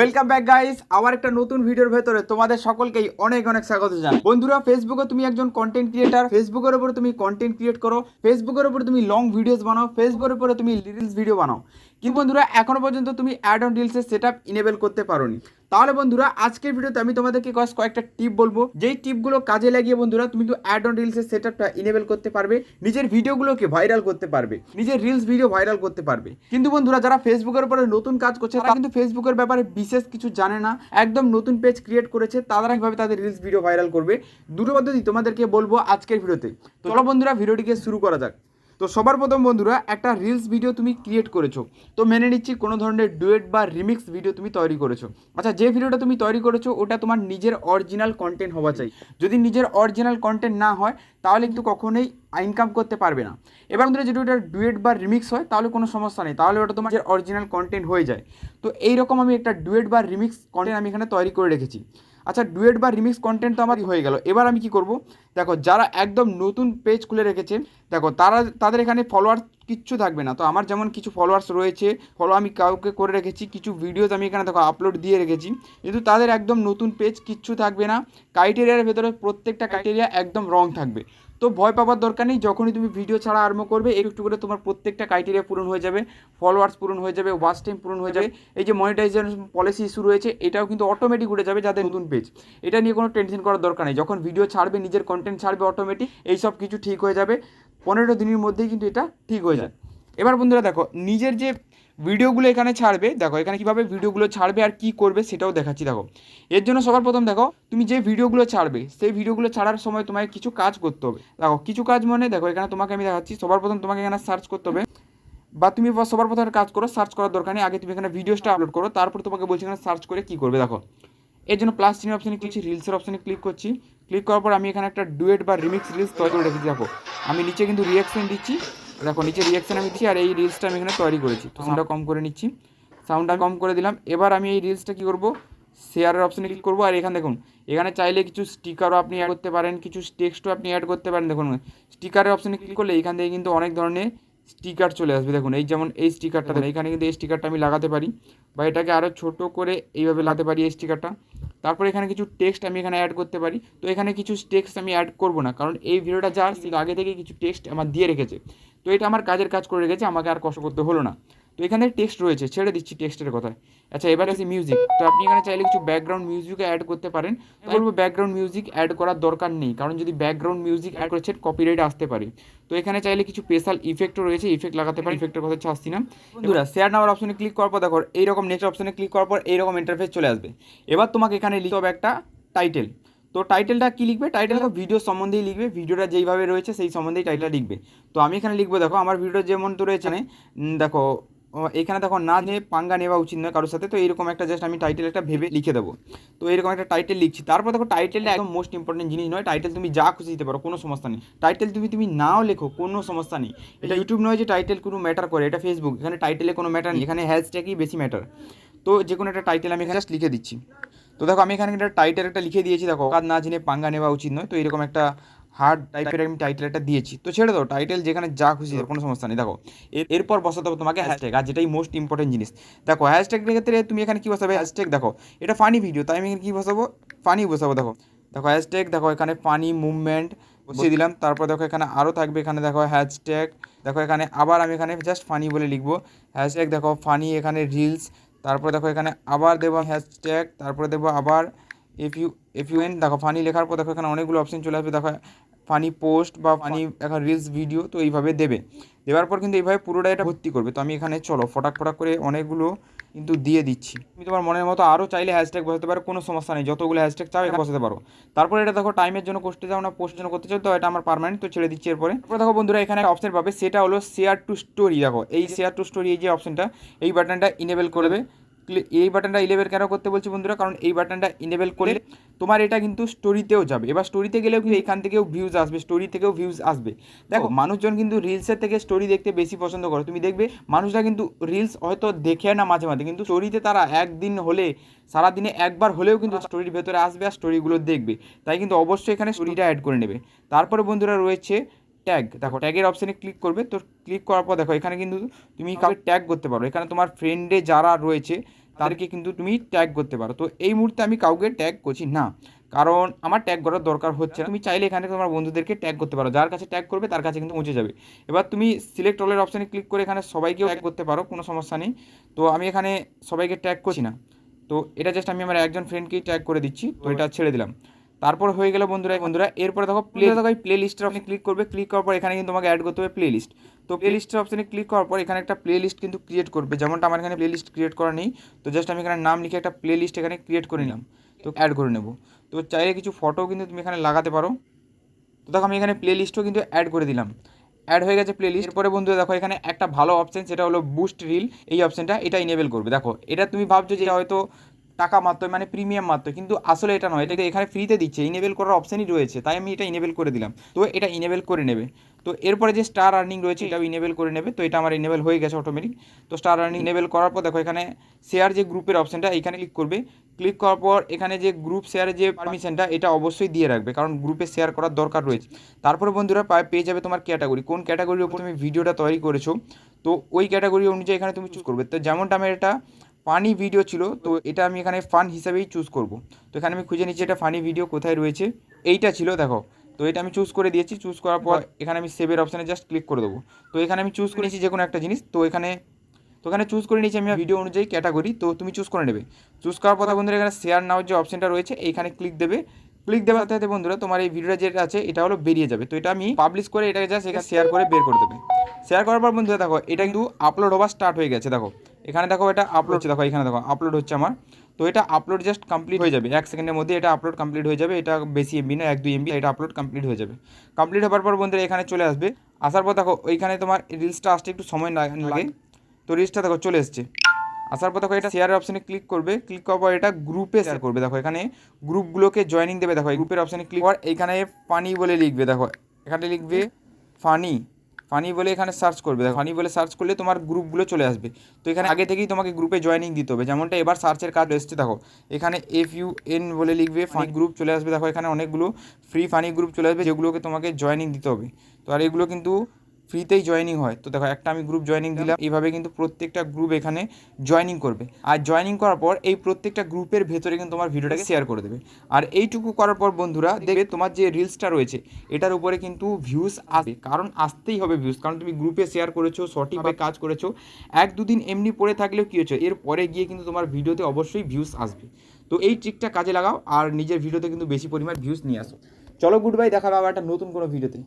Welcome back guys আবার একটা নতুন ভিডিওর ভেতরে তোমাদের সকলকেই অনেক অনেক স্বাগত জানাই। বন্ধুরা ফেসবুকে তুমি একজন কন্টেন্ট ক্রিয়েটার ফেসবুকের উপরে তুমি কন্টেন্ট ক্রিয়েট করো ফেসবুকের উপরে তুমি লং ভিডিওস বানাও ফেসবুকের উপরে তুমি রিলস ভিডিও বানাও। কিন্তু বন্ধুরা, এখনও পর্যন্ত তুমি অ্যাড অন রিলসের সেট আপ ইনেবল করতে পারোনি। তাহলে বন্ধুরা, আজকের ভিডিওতে আমি তোমাদেরকে কয়েক- কয়েকটা টিপ বলব। যেই টিপগুলো কাজে লাগিয়ে বন্ধুরা, তুমি কিন্তু অ্যাড অন রিলসের সেট আপটা ইনেবল করতে পারবে, নিজের ভিডিওগুলোকে ভাইরাল করতে পারবে, নিজের রিলস ভিডিও ভাইরাল করতে পারবে। কিন্তু বন্ধুরা, যারা ফেসবুকের উপরে নতুন কাজ করছে, তারা কিন্তু ফেসবুকের ব্যাপারে বিশেষ কিছু জানে না। একদম নতুন পেজ ক্রিয়েট করেছে, তারা কীভাবে তাদের রিলস ভিডিও ভাইরাল করবে? দুটো পদ্ধতি তোমাদেরকে বলব আজকের ভিডিওতে চলো বন্ধুরা ভিডিওটিকে শুরু করা যাক। তো সবার প্রথম বন্ধুরা, একটা রিলস ভিডিও তুমি ক্রিয়েট করেছ। তো মেনে নিচ্ছি কোনো ধরনের ডুয়েট বা রিমিক্স ভিডিও তুমি তৈরি করেছ। আচ্ছা যে ভিডিওটা তুমি তৈরি করেছ, ওটা তোমার নিজের অরিজিনাল কন্টেন্ট হওয়া চাই। যদি নিজের অরিজিনাল কন্টেন্ট না হয়, তাহলে কিন্তু কখনোই ইনকাম করতে পারবে না। এবার বন্ধুরা যদি ওটা ডুয়েট বা রিমিক্স হয়, তাহলে কোনো সমস্যা নেই। তাহলে ওটা তোমার অরিজিনাল কন্টেন্ট হয়ে যায়। তো এইরকম আমি একটা ডুয়েট বা রিমিক্স কন্টেন্ট আমি এখানে তৈরি করে রেখেছি। আচ্ছা ডুয়েট বা রিমিক্স কন্টেন্ট তো আমার হয়ে গেল। এবার আমি কি করব? দেখো, যারা একদম নতুন পেজ খুলে রেখেছে, দেখো, তারা, তাদের এখানে ফলোয়ার কিচ্ছু থাকবে না। তো আমার যেমন কিছু ফলোয়ার্স রয়েছে ফলো আমি কাউকে করে রেখেছি, কিছু ভিডিওস আমি এখানে, দেখো আপলোড দিয়ে রেখেছি। কিন্তু তাদের একদম নতুন পেজ কিচ্ছু থাকবে না। ক্রাইটেরিয়ার ভেতরে প্রত্যেকটা ক্রাইটেরিয়া একদম রং থাকবে। তো ভয় পাওয়ার দরকার নেই যখনই তুমি ভিডিও ছাড়া আরম্ভ করবে একটু একটু করে তোমার প্রত্যেকটা ক্রাইটেরিয়া পূরণ হয়ে যাবে ফলোয়ার্স পূরণ হয়ে যাবে ওয়াচ টাইম পূরণ হয়ে যাবে। এই যে মনিটাইজেশন পলিসি ইস্যু রয়েছে এটাও কিন্তু অটোমেটিক উঠে যাবে যাদের নতুন পেজ এটা নিয়ে কোনো টেনশন করার দরকার নেই যখন ভিডিও ছাড়বে নিজের কন্টেন্ট ছাড়বে অটোমেটিক এই সব কিছু ঠিক হয়ে যাবে। পনেরো দিনের মধ্যেই কিন্তু এটা ঠিক হয়ে যায় এবার বন্ধুরা দেখো নিজের যে ভিডিওগুলো এখানে ছাড়বে, দেখো এখানে কীভাবে ভিডিওগুলো ছাড়বে আর কী করবে সেটাও দেখাচ্ছি, দেখো। এর জন্য সবার প্রথম দেখো, তুমি যে ভিডিওগুলো ছাড়বে, সেই ভিডিওগুলো ছাড়ার সময় তোমাকে কিছু কাজ করতে হবে। দেখো, কিছু কাজ মানে দেখো, এখানে তোমাকে আমি দেখাচ্ছি, সবার প্রথম তোমাকে এখানে সার্চ করতে হবে। বা তুমি সবার প্রথম কাজ করো সার্চ করার দরকার নেই, আগে তুমি এখানে ভিডিওসটা আপলোড করো, তারপর তোমাকে বলছি এখানে সার্চ করে কী করবে, দেখো। এর জন্য প্লাস চিহ্ন অপশানে ক্লিক করছি রিলসের অপশানে ক্লিক করছি। ক্লিক করার পর আমি এখানে একটা ডুয়েট বা রিমিক্স রিলস তৈরি করে রেখেছি, দেখো। আমি নিচে কিন্তু রিয়াকশন দিচ্ছি। দেখো, নিচে রিয়াকশন আমি দিচ্ছি আর এই রিলসটা আমি এখানে তৈরি করেছি। তো সাউন্ডটা কম করে নিচ্ছি। সাউন্ডটা কম করে দিলাম। এবার আমি এই রিলসটা কী করব? শেয়ারের অপশানে ক্লিক করব। আর এখানে দেখুন, এখানে চাইলে কিছু স্টিকারও আপনি অ্যাড করতে পারেন, কিছু টেক্সটও আপনি অ্যাড করতে পারেন। দেখুন স্টিকারের অপশানে ক্লিক করলে এখান থেকে কিন্তু অনেক ধরনের স্টিকার চলে আসবে। দেখুন, এই যেমন এই স্টিকারটা এখানে কিন্তু এই স্টিকারটা আমি লাগাতে পারি বা এটাকে আরও ছোট করে এইভাবে লাগাতে পারি এই স্টিকারটা। তারপর এখানে কিছু টেক্সট আমি এখানে অ্যাড করতে পারি। তো এখানে কিছু টেক্সট আমি অ্যাড করব না, কারণ এই ভিডিওটা যা আগে থেকে কিছু টেক্সট আমার দিয়ে রেখেছে। তো এটা আমার কাজের কাজ করে রেখেছে, আমাকে আর কষ্ট করতে হলো না। তো এখানে টেক্সট রয়েছে ছেড়ে দিচ্ছি টেক্সটের কথা আচ্ছা এবার আছে মিউজিক তো আপনি এখানে চাইলে কিছু ব্যাকগ্রাউন্ড মিউজিকও অ্যাড করতে পারেন। বলব ব্যাকগ্রাউন্ড মিউজিক অ্যাড করার দরকার নেই কারণ যদি ব্যাকগ্রাউন্ড মিউজিক অ্যাড করেছেন কপিরাইট আসতে পারে। তো এখানে চাইলে কিছু স্পেশাল ইফেক্টও রয়েছে ইফেক্ট লাগাতে পারেন ইফেক্টের কথা চাচ্ছি না। বন্ধুরা শেয়ার নাম্বার অপশনে ক্লিক করার পর দেখো এইরকম নেক্সট অপশনে ক্লিক করার পর এইরকম ইন্টারফেস চলে আসবে। এবার তোমাকে এখানে লিখতে হবে একটা টাইটেল তো টাইটেলটা কী লিখবে? টাইটেল দেখো ভিডিও সম্বন্ধেই লিখবে ভিডিওটা যেইভাবে রয়েছে সেই সম্বন্ধেই টাইটেলটা লিখবে। তো আমি এখানে লিখব দেখো আমার ভিডিও যেমন তো রয়েছে দেখো এখানে দেখো, না নিয়ে পাঙ্গা নেওয়া উচিত নয় কারোর সাথে। তো এরকম একটা জাস্ট আমি টাইটেল একটা ভেবে লিখে দেবো। তো এরকম একটা টাইটেল লিখছি। তারপর দেখো টাইটেলটা একদম মোস্ট ইম্পর্টেন্ট জিনিস নয়। টাইটেল তুমি যা খুশি দিতে পারো, কোনো সমস্যা নেই। টাইটেল তুমি তুমি নাও লেখো, কোনো সমস্যা নেই। এটা ইউটিউব নয় যে টাইটেল কোনো ম্যাটার করে, এটা ফেসবুক এখানে টাইটেলে কোনো ম্যাটার নেই। এখানে হ্যাশট্যাগই বেশি ম্যাটার তো যে কোনো একটা টাইটেল আমি এখানে জাস্ট লিখে দিচ্ছি। তো দেখো, আমি এখানে একটা টাইটেল একটা লিখে দিয়েছি। দেখো কাজ না জেনে পাঙ্গা নেওয়া উচিত নয়। তো এরকম একটা হার্ড টাইপের আমি টাইটেল একটা দিয়েছি। তো ছেড়ে দাও টাইটেল যেখানে যা খুশি কোনো সমস্যা নেই। দেখো এরপর বসাতে হবে তোমাকে হ্যাশট্যাগ আর যেটাই মোস্ট ইম্পর্টেন্ট জিনিস। দেখো হ্যাশট্যাগের ক্ষেত্রে তুমি এখানে কী বসাবে? হ্যাশট্যাগ দেখো এটা ফানি ভিডিও তাই আমি এখানে কী বসাবো? ফানি বসাবো দেখো। দেখো হ্যাশট্যাগ দেখো এখানে ফানি মুভমেন্ট বসিয়ে দিলাম। তারপর দেখো এখানে আরও থাকবে এখানে দেখো হ্যাশট্যাগ দেখো এখানে আবার আমি এখানে জাস্ট ফানি বলে লিখব। হ্যাশট্যাগ দেখো ফানি এখানে রিলস তারপর দেখো এখানে আবার দেবো হ্যাশট্যাগ তারপরে দেবো আবার F U F U N দেখো ফানি লেখার পর দেখো এখানে অনেকগুলো অপশন চলে আসবে। দেখো ফানি পোস্ট বা ফানি এখন রিলস ভিডিও তো এইভাবে দেবে। দেওয়ার পর কিন্তু এইভাবে পুরোটা এটা ভর্তি করবে। তো আমি এখানে চলো, ফটাক ফটাক করে অনেকগুলো কিন্তু দিয়ে দিচ্ছি। তুমি তোমার মনের মতো আরও চাইলে হ্যাশট্যাগ বসাতে পারো, কোনো সমস্যা নেই। যতগুলো হ্যাশট্যাগ চাও এটা বসাতে পারো। তারপর এটা দেখো টাইমের জন্য করতে চাও না পোস্টের জন্য করতে চাও, তো এটা আমার পারমানেন্ট তো ছেড়ে দিচ্ছি এরপরে। তারপরে দেখো বন্ধুরা, এখানে অপশন পাবে, সেটা হলো শেয়ার টু স্টোরি দেখো, এই শেয়ার টু স্টোরি এই যে অপশনটা এই বাটনটা ইনেবল করবে। এই বাটনটা ইলেভেল কেন করতে বলছি বন্ধুরা? কারণ এই বাটনটা ইনেবল করলে তোমার এটা কিন্তু স্টোরিতেও যাবে। এবার স্টোরিতে গেলেও কিন্তু এখান থেকেও ভিউজ আসবে স্টোরি থেকেও ভিউজ আসবে। দেখো মানুষজন কিন্তু রিলসের থেকে স্টোরি দেখতে বেশি পছন্দ করে। তুমি দেখবে মানুষরা কিন্তু রিলস হয়তো দেখে না মাঝে মাঝে কিন্তু স্টোরিতে তারা একদিন হলে সারাদিনে একবার হলেও কিন্তু স্টোরির ভেতরে আসবে আর স্টোরিগুলো দেখবে। তাই কিন্তু অবশ্যই এখানে স্টোরিটা অ্যাড করে নেবে। তারপরে বন্ধুরা রয়েছে ট্যাগ দেখো ট্যাগের অপশানে ক্লিক করবে। তো ক্লিক করার পর দেখো এখানে কিন্তু তুমি কাউকে ট্যাগ করতে পারো। এখানে তোমার ফ্রেন্ডে যারা রয়েছে তাদেরকে কিন্তু তুমি ট্যাগ করতে পারো। তো এই মুহূর্তে আমি কাউকে ট্যাগ করছি না। কারণ আমার ট্যাগ করার দরকার হচ্ছে না। তুমি চাইলে এখানে তোমার বন্ধুদেরকে ট্যাগ করতে পারো। যার কাছে ট্যাগ করবে তার কাছে কিন্তু পৌঁছে যাবে। এবার তুমি সিলেক্ট অলের অপশানে ক্লিক করে এখানে সবাইকেও ট্যাগ করতে পারো। কোনো সমস্যা নেই। তো আমি এখানে সবাইকে ট্যাগ করছি না। তো এটা জাস্ট আমি আমার একজন ফ্রেন্ডকেই ট্যাগ করে দিচ্ছি। তো এটা ছেড়ে দিলাম। তারপর হয়ে গেল বন্ধুরা বন্ধুরা এরপরে দেখো প্লে দেখো প্লে লিস্টের অপশনে ক্লিক করবে। ক্লিক করার পর এখানে কিন্তু তোমাকে অ্যাড করতে হবে প্লে লিস্ট তো প্লে লিস্টের অপশনে ক্লিক করার পর এখানে একটা প্লে লিস্ট কিন্তু ক্রিয়েট করবে। যেমনটা আমার এখানে প্লে লিস্ট ক্রিয়েট করা নেই তো জাস্ট আমি এখানে নাম লিখে একটা প্লে লিস্ট এখানে ক্রিয়েট করে নিলাম। তো অ্যাড করে নেব। তো চাইলে কিছু ফটো কিন্তু তুমি এখানে লাগাতে পারো। তো দেখো আমি এখানে প্লে লিস্টও কিন্তু অ্যাড করে দিলাম। অ্যাড হয়ে গেছে প্লে লিস্ট এরপরে বন্ধু দেখো এখানে একটা ভালো অপশন সেটা হলো বুস্ট রিল এই অপশনটা এটা ইনেবল করবে। দেখো এটা তুমি ভাবছ যে হয়তো টাকা মাত্র মানে প্রিমিয়াম মাত্র কিন্তু আসলে এটা নয়। এটা এখানে ফ্রিতে দিচ্ছে। ইনেবল করার অপশনই রয়েছে। তাই আমি এটা ইনেবল করে দিলাম। তো এটা ইনেবল করে নেবে। তো এরপরে যে স্টার আর্নিং রয়েছে এটাও ইনেবল করে নেবে। তো এটা আমার ইনেবল হয়ে গেছে অটোমেটিক তো স্টার আর্নিং ইনেবল করার পর দেখো এখানে শেয়ার যে গ্রুপের অপশানটা এখানে ক্লিক করবে। ক্লিক করার পর এখানে যে গ্রুপ শেয়ারের যে পারমিশনটা এটা অবশ্যই দিয়ে রাখবে। কারণ গ্রুপে শেয়ার করার দরকার রয়েছে। তারপরে বন্ধুরা পায়ে পেয়ে যাবে তোমার ক্যাটাগরি কোন ক্যাটাগরির উপর তুমি ভিডিওটা তৈরি করেছ? তো ওই ক্যাটাগরি অনুযায়ী এখানে তুমি চুজ করবে। তো যেমনটা আমার এটা ফানি ভিডিও ছিল তো এটা আমি এখানে ফান হিসাবেই চুজ করব। তো এখানে আমি খুঁজে নিচ্ছি এটা ফানি ভিডিও কোথায় রয়েছে। এইটা ছিল দেখো। তো এটা আমি চুজ করে দিয়েছি চুজ করার পর এখানে আমি সেভের অপশানে জাস্ট ক্লিক করে দেবো। তো এখানে আমি চুজ করেছি যে কোনো একটা জিনিস তো এখানে তো এখানে চুজ করে নিয়েছি আমি ভিডিও অনুযায়ী ক্যাটাগরি তো তুমি চুজ করে নেবে। চুজ করার পর বন্ধুরা এখানে শেয়ার নাও যে অপশনটা রয়েছে এইখানে ক্লিক দেবে। ক্লিক দেওয়ার সাথে বন্ধুরা তোমার এই ভিডিওটা যেটা আছে এটা হলো বেরিয়ে যাবে। তো এটা আমি পাবলিশ করে এটাকে জাস্ট এখানে শেয়ার করে বের করে দেবে। শেয়ার করার পর বন্ধুরা দেখো এটা কিন্তু আপলোড হওয়া স্টার্ট হয়ে গেছে দেখো। এখানে দেখো এটা আপলোড হচ্ছে দেখো এখানে দেখো আপলোড হচ্ছে আমার। তো এটা আপলোড জাস্ট কমপ্লিট হয়ে যাবে। এক সেকেন্ডের মধ্যে এটা আপলোড কমপ্লিট হয়ে যাবে। এটা বেশি এমবি না এক দুই এমবি এটা আপলোড কমপ্লিট হয়ে যাবে। কমপ্লিট হওয়ার পর বন্ধুরা এখানে চলে আসবে। আসার পর দেখো ওইখানে তোমার রিলসটা আসতে একটু সময় লাগ- লাগে। তো রিলসটা দেখো চলে এসছে। আসার পর দেখো এটা শেয়ারের অপশানে ক্লিক করবে। ক্লিক করার পর এটা গ্রুপে শেয়ার করবে। দেখো এখানে গ্রুপগুলোকে জয়েনিং দেবে। দেখো এই গ্রুপের অপশানে ক্লিক কর এখানে ফানি বলে লিখবে। দেখো এখানে লিখবে ফানি ফানি বলে এখানে সার্চ করবে। দেখো ফানি বলে সার্চ করলে তোমার গ্রুপগুলো চলে আসবে। তো এখানে আগে থেকেই তোমাকে গ্রুপে জয়েনিং দিতে হবে। যেমনটা এবার সার্চের কাজ এসছে দেখো এখানে এফ ইউ এন বলে লিখবে ফানি গ্রুপ চলে আসবে। দেখো এখানে অনেকগুলো ফ্রি ফানি গ্রুপ চলে আসবে যেগুলোকে তোমাকে জয়েনিং দিতে হবে। তো আর এগুলো কিন্তু ফ্রিতেই জয়েনিং হয়। তো দেখো একটা আমি গ্রুপ জয়েনিং দিলাম। এইভাবে কিন্তু প্রত্যেকটা গ্রুপ এখানে জয়েনিং করবে। আর জয়েনিং করার পর এই প্রত্যেকটা গ্রুপের ভেতরে কিন্তু তোমার ভিডিওটাকে শেয়ার করে দেবে। আর এইটুকু করার পর বন্ধুরা দেখবে তোমার যে রিলসটা রয়েছে এটার উপরে কিন্তু ভিউজ আসবে। কারণ আসতেই হবে ভিউজ কারণ তুমি গ্রুপে শেয়ার করেছ সঠিকভাবে কাজ করেছ এক দুদিন এমনি পড়ে থাকলেও কী হচ্ছে? এর পরে গিয়ে কিন্তু তোমার ভিডিওতে অবশ্যই ভিউজ আসবে। তো এই ট্রিকটা কাজে লাগাও আর নিজের ভিডিওতে কিন্তু বেশি পরিমাণ ভিউজ নিয়ে আসো। চলো গুড বাই দেখা পাবো একটা নতুন কোনো ভিডিওতে